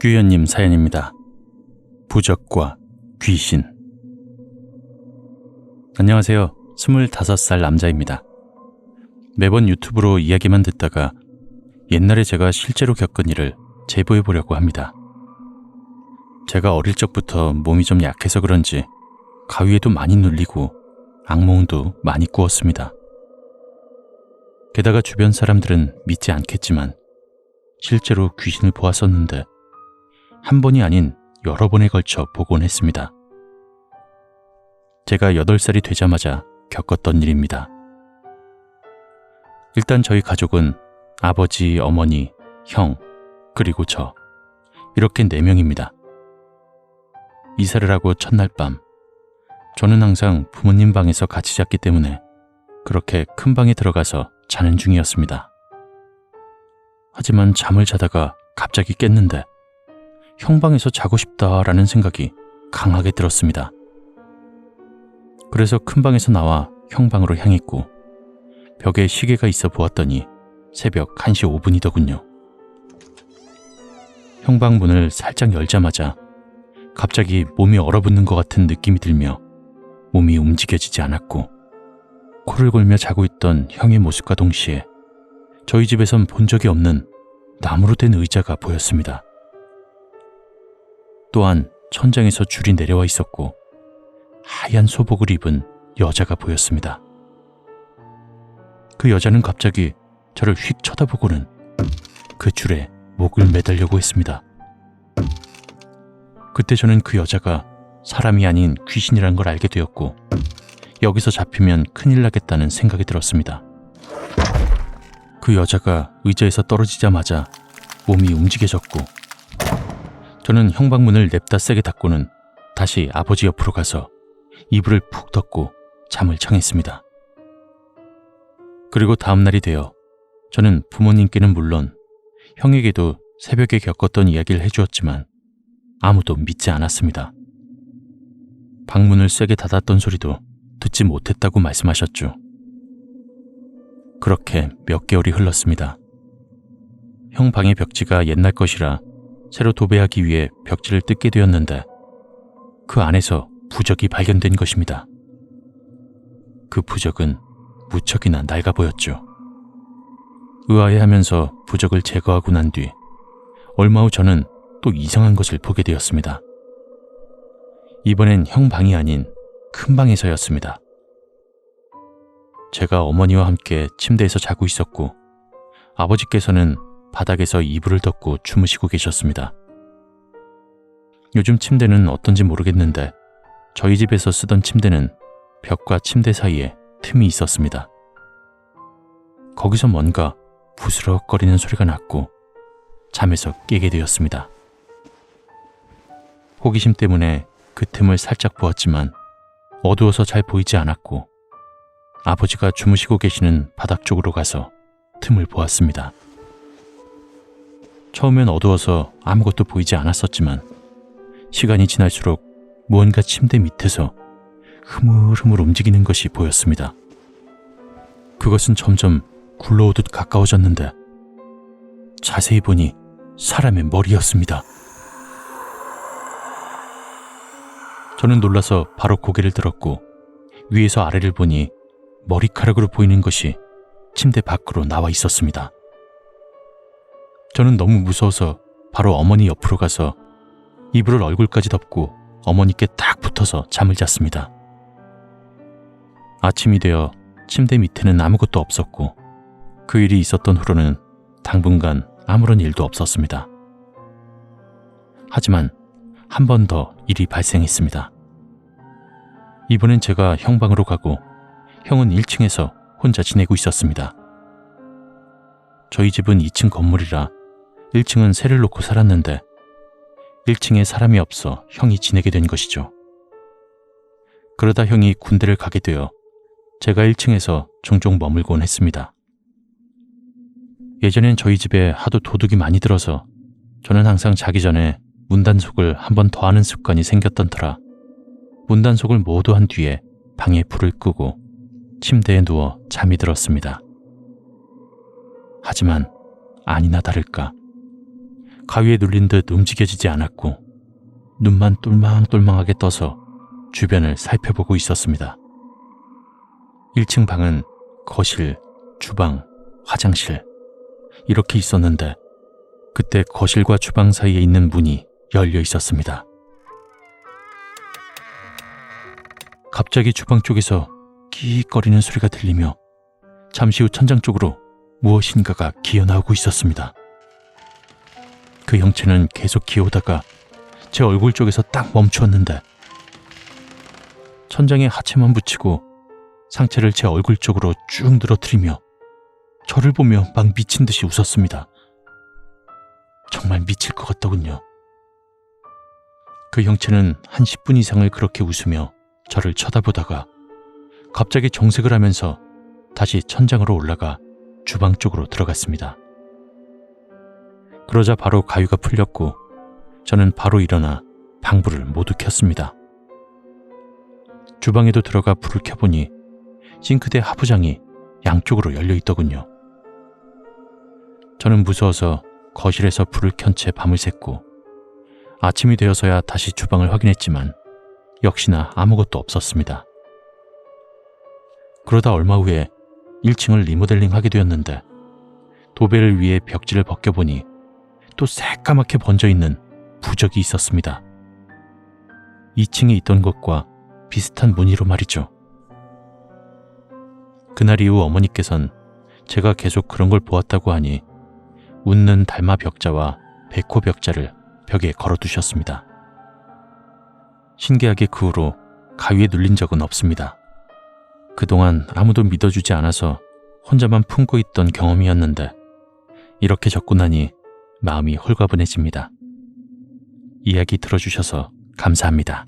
규현님 사연입니다. 부적과 귀신. 안녕하세요. 25살 남자입니다. 매번 유튜브로 이야기만 듣다가 옛날에 제가 실제로 겪은 일을 제보해 보려고 합니다. 제가 어릴 적부터 몸이 좀 약해서 그런지 가위에도 많이 눌리고 악몽도 많이 꾸었습니다. 게다가 주변 사람들은 믿지 않겠지만 실제로 귀신을 보았었는데 한 번이 아닌 여러 번에 걸쳐 보곤 했습니다. 제가 8살이 되자마자 겪었던 일입니다. 일단 저희 가족은 아버지, 어머니, 형, 그리고 저. 이렇게 4명입니다. 이사를 하고 첫날 밤, 저는 항상 부모님 방에서 같이 잤기 때문에 그렇게 큰 방에 들어가서 자는 중이었습니다. 하지만 잠을 자다가 갑자기 깼는데 형 방에서 자고 싶다라는 생각이 강하게 들었습니다. 그래서 큰 방에서 나와 형 방으로 향했고 벽에 시계가 있어 보았더니 새벽 1시 5분이더군요. 형방 문을 살짝 열자마자 갑자기 몸이 얼어붙는 것 같은 느낌이 들며 몸이 움직여지지 않았고 코를 골며 자고 있던 형의 모습과 동시에 저희 집에선 본 적이 없는 나무로 된 의자가 보였습니다. 또한 천장에서 줄이 내려와 있었고 하얀 소복을 입은 여자가 보였습니다. 그 여자는 갑자기 저를 휙 쳐다보고는 그 줄에 목을 매달려고 했습니다. 그때 저는 그 여자가 사람이 아닌 귀신이란 걸 알게 되었고 여기서 잡히면 큰일 나겠다는 생각이 들었습니다. 그 여자가 의자에서 떨어지자마자 몸이 움직여졌고 저는 형방문을 냅다 세게 닫고는 다시 아버지 옆으로 가서 이불을 푹 덮고 잠을 청했습니다. 그리고 다음 날이 되어 저는 부모님께는 물론 형에게도 새벽에 겪었던 이야기를 해주었지만 아무도 믿지 않았습니다. 방문을 세게 닫았던 소리도 듣지 못했다고 말씀하셨죠. 그렇게 몇 개월이 흘렀습니다. 형 방의 벽지가 옛날 것이라 새로 도배하기 위해 벽지를 뜯게 되었는데 그 안에서 부적이 발견된 것입니다. 그 부적은 무척이나 낡아 보였죠. 의아해하면서 부적을 제거하고 난 뒤 얼마 후 저는 또 이상한 것을 보게 되었습니다. 이번엔 형 방이 아닌 큰 방에서였습니다. 제가 어머니와 함께 침대에서 자고 있었고 아버지께서는 바닥에서 이불을 덮고 주무시고 계셨습니다. 요즘 침대는 어떤지 모르겠는데 저희 집에서 쓰던 침대는 벽과 침대 사이에 틈이 있었습니다. 거기서 뭔가 부스럭거리는 소리가 났고 잠에서 깨게 되었습니다. 호기심 때문에 그 틈을 살짝 보았지만 어두워서 잘 보이지 않았고 아버지가 주무시고 계시는 바닥 쪽으로 가서 틈을 보았습니다. 처음엔 어두워서 아무것도 보이지 않았었지만 시간이 지날수록 무언가 침대 밑에서 흐물흐물 움직이는 것이 보였습니다. 그것은 점점 굴러오듯 가까워졌는데 자세히 보니 사람의 머리였습니다. 저는 놀라서 바로 고개를 들었고 위에서 아래를 보니 머리카락으로 보이는 것이 침대 밖으로 나와 있었습니다. 저는 너무 무서워서 바로 어머니 옆으로 가서 이불을 얼굴까지 덮고 어머니께 딱 붙어서 잠을 잤습니다. 아침이 되어 침대 밑에는 아무것도 없었고 그 일이 있었던 후로는 당분간 아무런 일도 없었습니다. 하지만 한 번 더 일이 발생했습니다. 이번엔 제가 형 방으로 가고 형은 1층에서 혼자 지내고 있었습니다. 저희 집은 2층 건물이라 1층은 새를 놓고 살았는데 1층에 사람이 없어 형이 지내게 된 것이죠. 그러다 형이 군대를 가게 되어 제가 1층에서 종종 머물곤 했습니다. 예전엔 저희 집에 하도 도둑이 많이 들어서 저는 항상 자기 전에 문단속을 한 번 더 하는 습관이 생겼던 터라 문단속을 모두 한 뒤에 방에 불을 끄고 침대에 누워 잠이 들었습니다. 하지만 아니나 다를까 가위에 눌린 듯 움직여지지 않았고 눈만 똘망똘망하게 떠서 주변을 살펴보고 있었습니다. 1층 방은 거실, 주방, 화장실 이렇게 있었는데 그때 거실과 주방 사이에 있는 문이 열려 있었습니다. 갑자기 주방 쪽에서 끼익거리는 소리가 들리며 잠시 후 천장 쪽으로 무엇인가가 기어 나오고 있었습니다. 그 형체는 계속 기어오다가 제 얼굴 쪽에서 딱 멈추었는데 천장에 하체만 붙이고 상체를 제 얼굴 쪽으로 쭉 늘어뜨리며 저를 보며 막 미친 듯이 웃었습니다. 정말 미칠 것 같더군요. 그 형체는 한 10분 이상을 그렇게 웃으며 저를 쳐다보다가 갑자기 정색을 하면서 다시 천장으로 올라가 주방 쪽으로 들어갔습니다. 그러자 바로 가위가 풀렸고 저는 바로 일어나 방불을 모두 켰습니다. 주방에도 들어가 불을 켜보니 싱크대 하부장이 양쪽으로 열려 있더군요. 저는 무서워서 거실에서 불을 켠 채 밤을 샜고 아침이 되어서야 다시 주방을 확인했지만 역시나 아무것도 없었습니다. 그러다 얼마 후에 1층을 리모델링 하게 되었는데 도배를 위해 벽지를 벗겨보니 또 새까맣게 번져 있는 부적이 있었습니다. 2층에 있던 것과 비슷한 무늬로 말이죠. 그날 이후 어머니께선 제가 계속 그런 걸 보았다고 하니 웃는 달마 벽자와 백호 벽자를 벽에 걸어두셨습니다. 신기하게 그 후로 가위에 눌린 적은 없습니다. 그동안 아무도 믿어주지 않아서 혼자만 품고 있던 경험이었는데 이렇게 적고 나니 마음이 홀가분해집니다. 이야기 들어주셔서 감사합니다.